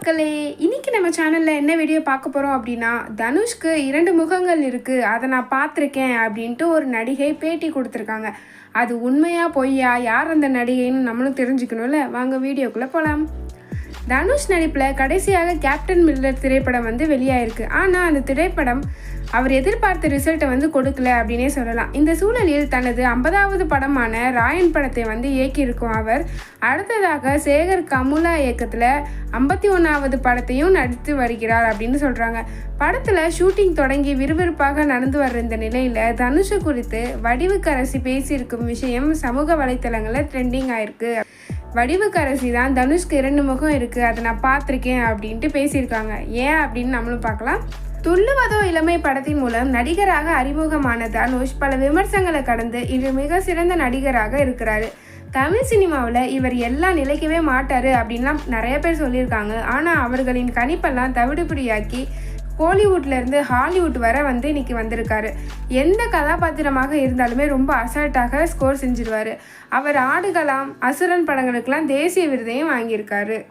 மக்களே இன்னைக்கு நம்ம சேனலில் என்ன வீடியோ பார்க்க போகிறோம் அப்படின்னா தனுஷ்க்கு இரண்டு முகங்கள் இருக்குது அதை நான் பார்த்துருக்கேன் அப்படின்ட்டு ஒரு நடிகை பேட்டி கொடுத்துருக்காங்க. அது உண்மையா பொய்யா யார் அந்த நடிகைன்னு நம்மளும் தெரிஞ்சுக்கணும்ல? வாங்க வீடியோக்குள்ளே போகலாம் தனுஷ் நடிப்பில் கடைசியாக கேப்டன் மில்லர் திரைப்படம் வந்து வெளியாயிருக்கு. ஆனால் அந்த திரைப்படம் அவர் எதிர்பார்த்த ரிசல்ட்டை வந்து கொடுக்கல அப்படின்னே சொல்லலாம். இந்த சூழலில் தனது ஐம்பதாவது படமான ராயன் படத்தை வந்து இயக்கியிருக்கும் அவர். அடுத்ததாக சேகர் கமுலா இயக்கத்தில் ஐம்பத்தி ஒன்றாவது படத்தையும் நடித்து வருகிறார் அப்படின்னு சொல்கிறாங்க படத்தில் ஷூட்டிங் தொடங்கி விறுவிறுப்பாக நடந்து வர்ற இந்த நிலையில் தனுஷ் குறித்து வடிவுக்கரசி பேசியிருக்கும் விஷயம் சமூக வலைத்தளங்களில் ட்ரெண்டிங் ஆயிருக்கு. வடிவுக்கரசி தான். தனுஷ்க்கு இரண்டு முகம் இருக்குது அதை நான் பார்த்துருக்கேன் அப்படின்ட்டு பேசியிருக்காங்க. ஏன் அப்படின்னு நம்மளும் பார்க்கலாம். துள்ளுவதோ இளமை படத்தின் மூலம் நடிகராக அறிமுகமான தனுஷ் பல விமர்சனங்களை கடந்து இன்று மிக சிறந்த நடிகராக இருக்கிறாரு. தமிழ் சினிமாவில் இவர் எல்லாம் நிலைக்கவே மாட்டார் அப்படின்லாம் நிறைய பேர் சொல்லியிருக்காங்க. ஆனால் அவர்களின் கணிப்பெல்லாம் தவிடுபிடியாக்கி கோலிவுட்லேருந்து ஹாலிவுட் வர வந்து இன்னைக்கு வந்திருக்காரு. எந்த கதாபாத்திரமாக இருந்தாலுமே ரொம்ப அசால்ட்டாக ஸ்கோர் செஞ்சிருவார். அவர் ஆடுகலாம் அசுரன் படங்களுக்கெல்லாம் தேசிய விருதையும் வாங்கியிருக்காரு.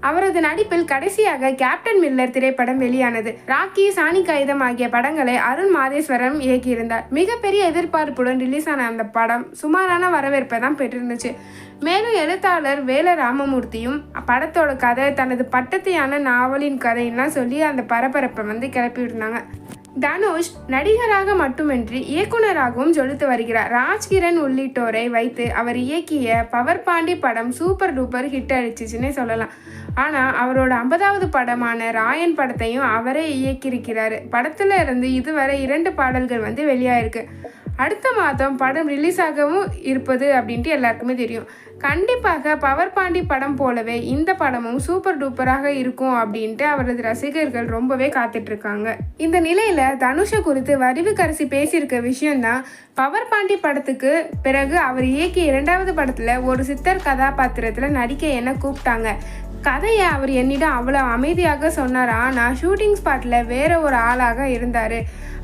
அவரது நடிப்பில் கடைசியாக கேப்டன் மில்லர் திரைப்படம் வெளியானது. ராக்கி சாணி காகிதம் ஆகிய படங்களை அருண் மாதேஸ்வரம் இயக்கியிருந்தார். மிகப்பெரிய எதிர்பார்ப்புடன் ரிலீஸ் ஆன அந்த படம் சுமாரான வரவேற்பை தான் பெற்றிருந்துச்சு. மேலும் எழுத்தாளர் வேல ராமமூர்த்தியும் படத்தோட கதை தனது பட்டத்தையான நாவலின் கதையெல்லாம் சொல்லி அந்த பரபரப்பை வந்து கிளப்பி விட்டுருந்தாங்க. தனுஷ் நடிகராக மட்டுமின்றி இயக்குனராகவும் ஜொலித்து வருகிறார். ராஜ்கிரண் உள்ளிட்டோரை வைத்து அவர் இயக்கிய பவர் பாண்டி படம் சூப்பர் டூப்பர் ஹிட் அடிச்சிச்சுன்னே சொல்லலாம். ஆனால் அவரோட ஐம்பதாவது படமான ராயன் படத்தையும் அவரே இயக்கியிருக்கிறாரு. படத்துல இருந்து இதுவரை இரண்டு பாடல்கள் வந்து வெளியாயிருக்கு. அடுத்த மாதம் படம் ரிலீஸ் ஆகவும் இருப்பது அப்படின்ட்டு எல்லாருக்குமே தெரியும். கண்டிப்பாக பவர் பாண்டி படம் போலவே இந்த படமும் சூப்பர் டூப்பராக இருக்கும் அப்படின்ட்டு அவரது ரசிகர்கள் ரொம்பவே காத்துட்ருக்காங்க. இந்த நிலையில் தனுஷை குறித்து வடிவுக்கரசி பேசியிருக்க விஷயம்தான் பவர் பாண்டி படத்துக்கு பிறகு அவர் இயக்கிய இரண்டாவது படத்தில் ஒரு சித்தர் கதாபாத்திரத்தில் நடிக்க என்ன கூப்பிட்டாங்க. கதையை அவர் என்னிடம் அவ்வளோ அமைதியாக சொன்னார்? ஆனால் ஷூட்டிங் ஸ்பாட்டில் வேற ஒரு ஆளாக இருந்தார்.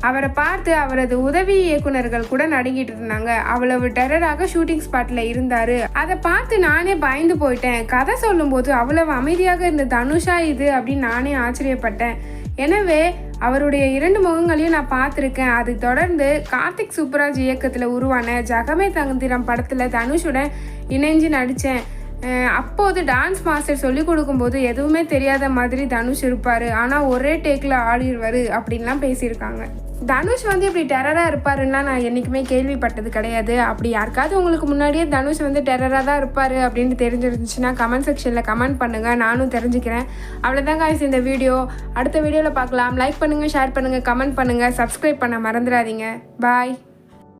அவரை பார்த்து அவரது உதவி இயக்குனர்கள் கூட நடுங்கிட்டு இருந்தாங்க. அவ்வளவு டெரராக ஷூட்டிங் ஸ்பாட்டில் இருந்தார். அதை பார்த்து நானே பயந்து போயிட்டேன். கதை சொல்லும்போது அவ்வளவு அமைதியாக இருந்த தனுஷா இது அப்படின்னு நானே ஆச்சரியப்பட்டேன். எனவே அவருடைய இரண்டு முகங்களையும் நான் பார்த்துருக்கேன். அது தொடர்ந்து கார்த்திக் சூப்பராஜ் இயக்கத்தில் உருவான ஜகமே தந்திரம் படத்தில் தனுஷுடன் இணைஞ்சு நடித்தேன் அப்போது டான்ஸ் மாஸ்டர் சொல்லி கொடுக்கும்போது எதுவுமே தெரியாத மாதிரி தனுஷ் இருப்பார். ஆனால் ஒரே டேக்கில் ஆடிடுவார் அப்படின்லாம் பேசியிருக்காங்க. தனுஷ் வந்து இப்படி டெரராக இருப்பாருன்னா நான் என்றைக்குமே கேள்விப்பட்டது கிடையாது. அப்படி யாருக்காவது உங்களுக்கு முன்னாடியே தனுஷ் வந்து டெரராக தான் இருப்பார் அப்படின்ட்டு தெரிஞ்சிருந்துச்சுன்னா கமெண்ட் செக்ஷனில் கமெண்ட் பண்ணுங்கள் நானும் தெரிஞ்சுக்கிறேன். அவ்வளோதான் guys இந்த வீடியோ அடுத்த வீடியோவில் பார்க்கலாம். லைக் பண்ணுங்கள் ஷேர் பண்ணுங்கள் கமெண்ட் பண்ணுங்கள் சப்ஸ்கிரைப் பண்ண மறந்துடாதீங்க. பாய்